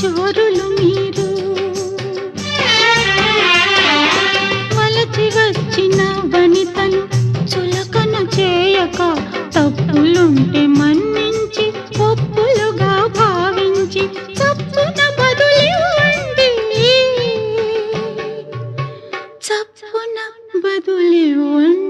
చోరులు మీరు. వలచి వచ్చిన వనితను చులకన చేయక తప్పులుంటే మన్నించి పప్పులుగా భావించి తప్పున బదులివ్వండి. చప్పున బదులివ్వండి.